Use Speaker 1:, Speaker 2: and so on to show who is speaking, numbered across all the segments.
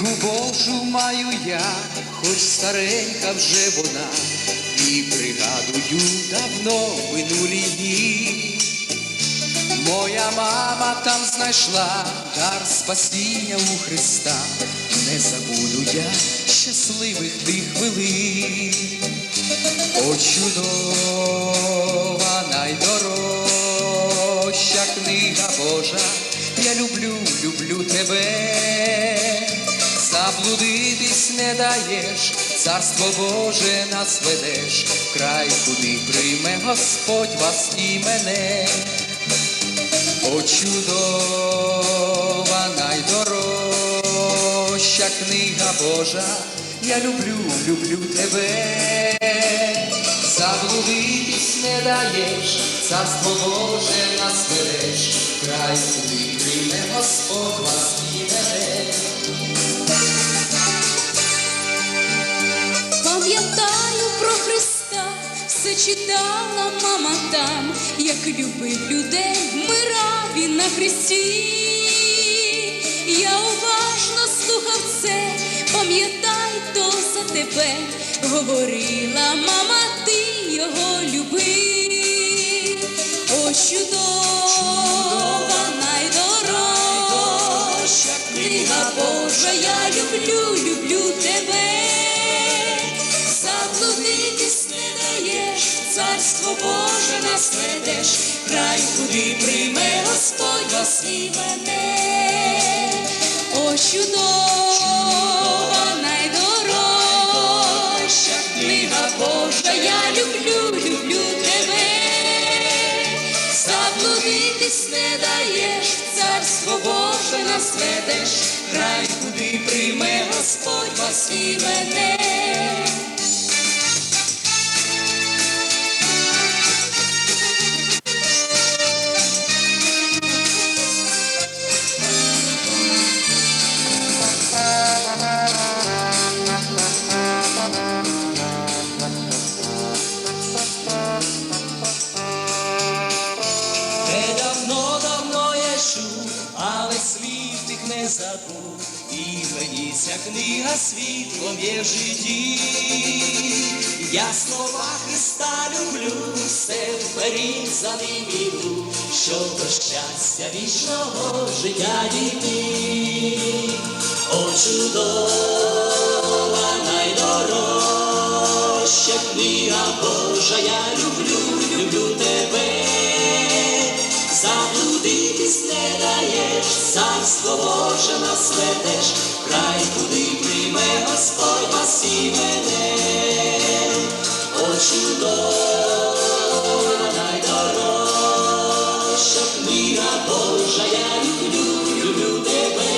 Speaker 1: Книгу Божу маю я, хоч старенька вже вона, і пригадую давно минулі дні. Моя мама там знайшла дар спасіння у Христа, не забуду я щасливих тих хвилин. О, чудова, даєш, царство Боже нас ведеш, в край, куди прийме Господь вас і мене. О, чудова, найдорожча книга Божа, я люблю, люблю тебе, заблудитись не даєш, царство Боже нас ведеш, в край куди прийме Господь вас і мене.
Speaker 2: Все читала мама там, як любив людей, вмирав він на хресті. Я уважно слухав це, пам'ятай, то за тебе говорила мама, ти його любив. О, чудова, найдорожча книга Божа, я люблю царство Боже нас ведеш, край, куди прийме Господь вас і мене. О, чудова, найдорожча книга Божа, я люблю, люблю тебе. Заблудитись не даєш, царство Боже нас ведеш, край, куди прийме Господь вас і мене.
Speaker 3: Не забув, і мені ця книга світлом є житті. Я слова Христа люблю, все вперед за щоб до щастя вічного життя дійти. О, чудова, найдорожча книга Божа, я люблю, люблю тебе. Заблудитись не даєш, царство Боже нас ведеш, край, куди прийме Господь вас мене. О, чудова, найдорожча книга Божа, я люблю, люблю тебе.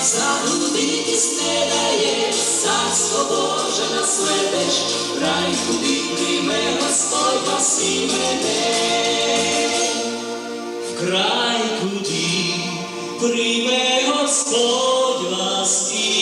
Speaker 3: Заблудитись не даєш, царство Боже нас ведеш, край, куди прийме Господь вас мене край куди прийме Господь вас і